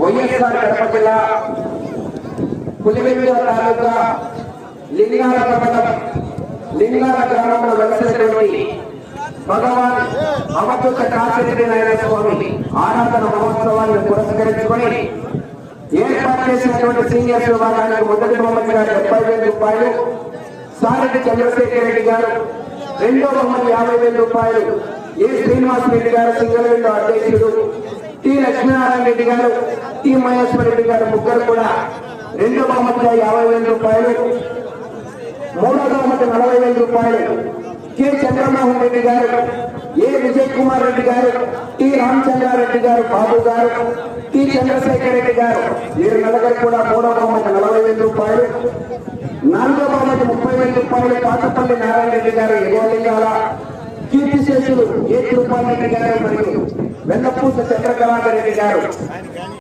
వైఎస్ఆర్ కడప జిల్లా పులివెందుల తాలూకా లింగాల మండలం లింగాల గ్రామంలో వెలిసినటువంటి భగవాన్ అవధూత కాశీరెడ్డి నారాయణ స్వామి ఆరాధన మహోత్సవాన్ని పురస్కరించుకొని ఏర్పాటు చేసినటువంటి సీనియర్ విభాగానికి మొదటి బహుమతి గారు డెబ్బై వేల రూపాయలు సారెడ్డి చంద్రశేఖర్ రెడ్డి గారు రెండో బహుమతి యాభై వేల రూపాయలు A Srinivas Reddy garu single window అధ్యక్షుడు టి లక్ష్మీనారాయణ రెడ్డి గారు టి మహేశ్వర రెడ్డి గారు ముగ్గురు కూడా రెండో బహుమతి యాభై వేల రూపాయలు మూడో బహుమతి నలభై వేల రూపాయలు. కె చంద్రమోహన్ రెడ్డి గారు ఏ విజయ్ కుమార్ రెడ్డి గారు టి రామచంద్రారెడ్డి గారు బాబు గారు టి చంద్రశేఖర్ రెడ్డి గారు వీరు నలుగురు కూడా మూడో బహుమతి నలభై వేల రూపాయలు. నాలుగో బహుమతి ముప్పై వేల రూపాయలు కాకపల్లి నారాయణ రెడ్డి గారు ఎగోలింగాల కీర్తిశేషులు ఏ తిరుపాల్ రెడ్డి గారు మరియు వెన్నపూస చంద్రకళాకర్ రెడ్డి గారు.